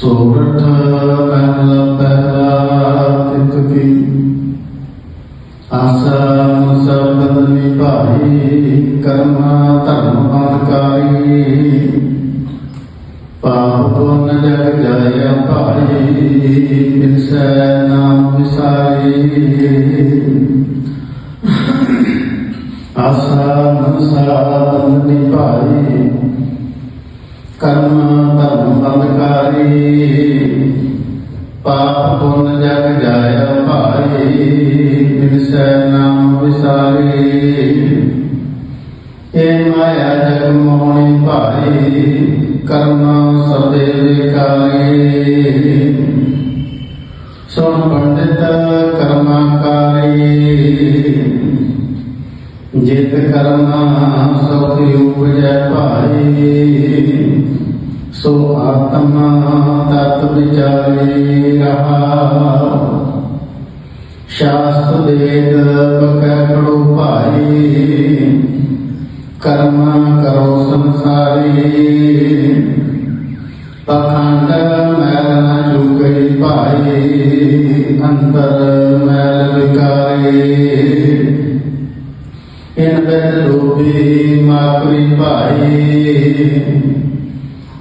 ਸੋਰਠ ਮਹਿਲਾ ਪਹਿਲਾ ਤਿਤ ਕੀ? ਆਸਾ ਸਬਦ ਨਿਭਾਈ ਕਰਮ ਧਰਮ ਬੰਦਕਾਰੀ ਪਾਪ ਪੁੰਨ ਜਗ ਜਾਇ ਭਾਈ ਮਿਲਸੈ ਨਾਮ ਵਿਸਾਰੀ। ਆਸਾ ਮਨਸਾ ਤਨ ਨਿਭਾਈ ਕਰਮ ਧਰਮ ਬੰਦਕਾਰੀ ਪਾਪ ਪੁੰਨ ਜਗ ਜਾਇ ਭਾਈ ਮਿਲਸੈ ਨਾਮ ਵਿਸਾਰੀ। ਏ ਮਾਇਆ ਜਗ ਮੋਹਣੀ ਭਾਈ ਕਰਮ ਸਦੇ ਵਿਕਾਰੀ। ਸੁਣ ਪੰਡਿਤ ਕਰਮਾਕਾਰੀ ਜਿਤ ਕਰਮਾ ਸੁਖ ਉਪਜੈ ਭਾਈ ਸੋ ਆਤਮਾ ਤਤ ਵਿਚਾਰੀ ਰਹਾ ਸ਼ਾਸਤ ਵੇਦ ਬਕੈ ਪੜੋ ਭਾਈ। ਕਰਮ ਕਰੋ ਸੰਸਾਰੀ। ਪਖੰਡ ਮੈਲ ਨਾ ਚੁਕਈ ਭਾਈ। ਅੰਤਰ ਮੈਲ ਵਿਕਾਰੀ। ਇਨ ਬਿਨ ਰੂਪੀ ਮਾਤਰੀ ਭਾਈ।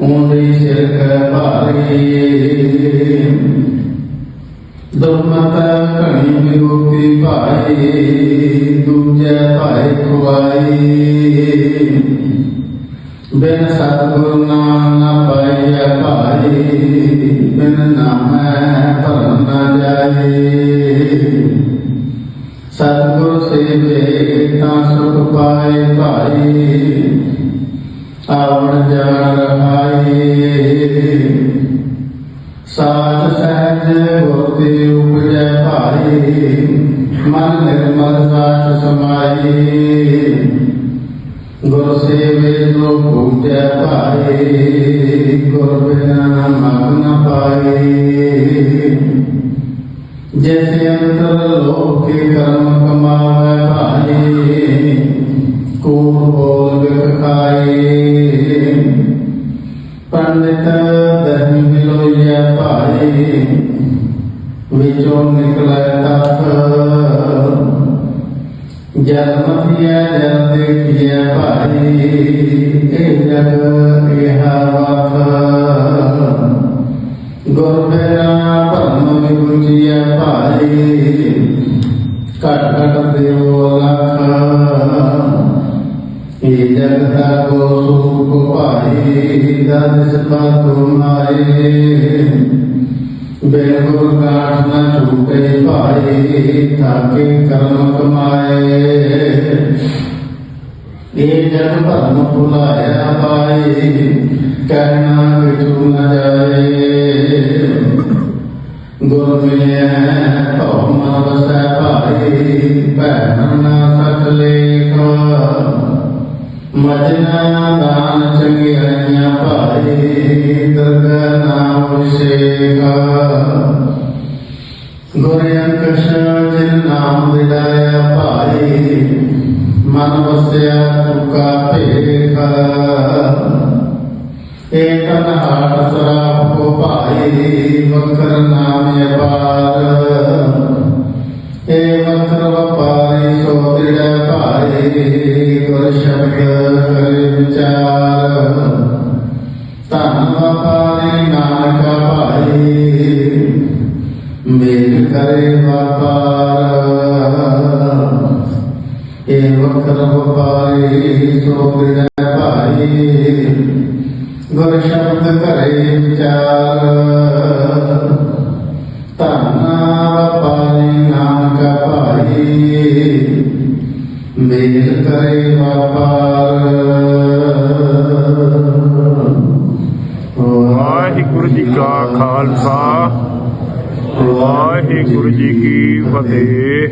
ਉਂਦੇ ਸਿਰ ਕੈ ਭਾਰੀ। ਦੁਰਮਤ ਘਣੀ ਵਿਰੂਪੀ ਭਾਈ ਦੂਜੈ ਭਾਈ ਖੁਆਈ ਬਿਨ ਸਤਿਗੁਰ ਨਾਮ ਨ ਪਾਈਐ ਭਾਈ ਬਿਨ ਨਾਮੈ ਭਰਮ ਨਾ ਜਾਏ। ਸਤਿਗੁਰ ਸੇਵੇ ਤਾਂ ਸੁਖ ਪਾਏ ਭਾਈ ਆਵਣ ਜਾਣ ਰਹਾਈ ਸਾਧ ਸਹਿਜ ਹੋਤੇ ਉਪਜੈ ਭਾਈ ਮਨ ਨਿਰਮਲ ਸਾਚ ਸਮਾਈ, ਗੁਰ ਸੇਵੇ ਸੋ ਪੂਜੈ ਭਾਈ ਗੁਰ ਬਿਨਾ ਮਗ ਨ ਪਾਈ ਜਿਸ ਅੰਤਰ ਲੋਕੇ ਕਰਮ ਕਮਾਵੇ ਜਨਮ ਜਨ ਦੇਖੀਐ ਭਾਈ ਇਹ ਜਗ ਇਹ ਵਖ। ਗੁਰ ਬਿਨਾ ਭਰਮ ਵਿਗੁਚੀਐ ਭਾਈ ਘਟ ਘਟ ਦਿਓ ਲਖ ਇਹ ਜਗਤਾ ਕੋ ਸੁਖ ਭਾਈ ਦਸ ਬਾਤੁ ਮਾਰੇ। ਬੇਗੁਰ ਕਾਠ ਨ ਛੂਟੇ ਭਾਈ ਥਾਕੇ ਕਰਮ ਕਮਾਏ ਇਹ ਜਗ ਭਰਮ ਭੁਲਾਇਆ ਪਾਈ ਕਹਿਣਾ ਕਿਛੂ ਨ ਜਾਏ। ਗੁਰ ਮਿਲਿਆ, ਭਉ ਮਨ ਵਸੈ ਭਾਈ ਭੈਣ ਨਾ ਸਚ ਲੇਖ। ਮਜਨਾ ਦਾਨ ਚੰਗਿਆਈਆਂ ਭਾਈ ਦਰਗਾਹ ਨਾਮ ਵਿਸ਼ੇਖ ਗੁਰ ਅੰਕਸ਼ ਜਿਨ ਨਾਮ ਵਿਦਾਇਆ ਭਾਈ, ਮਨ ਵਸਿਆ ਤੁਕਾ ਭੇਖ। ਏ ਹਾਟ ਸਰਾਪ ਕੋ ਭਾਈ ਵਕਰ ਨਾਮ ਅਪਾਰ। ਏ ਵਕਰ ਵਪਾਰੀ ਸੋ ਦਿੜੈ ਭਾਈ, ਗੁਰ ਸ਼ਬਦ ਕਰੇ ਵਿਚਾਰ। ਧੰਨ ਵਪਾਰੀ ਨਾਨਕਾ ਭਾਈ ਕਰੇ ਵਪਾਰ ਏ ਵਕਰ ਵਪਾਰੀ ਸੋ ਦਿੜੈ ਭਾਈ ਗੁਰ ਸ਼ਬਦ ਕਰੇ ਵਿਚਾਰ। ਧੰਨ ਵਪਾਰੀ ਨਾਨਕ ਭਾਈ ਮੇਲ ਕਰੇ ਵਪਾਰ ਵਾਹਿਗੁਰੂ ਜੀ ਕਾ ਖਾਲਸਾ। ਵਾਹਿਗੁਰੂ ਜੀ ਕੀ ਫਤਿਹ।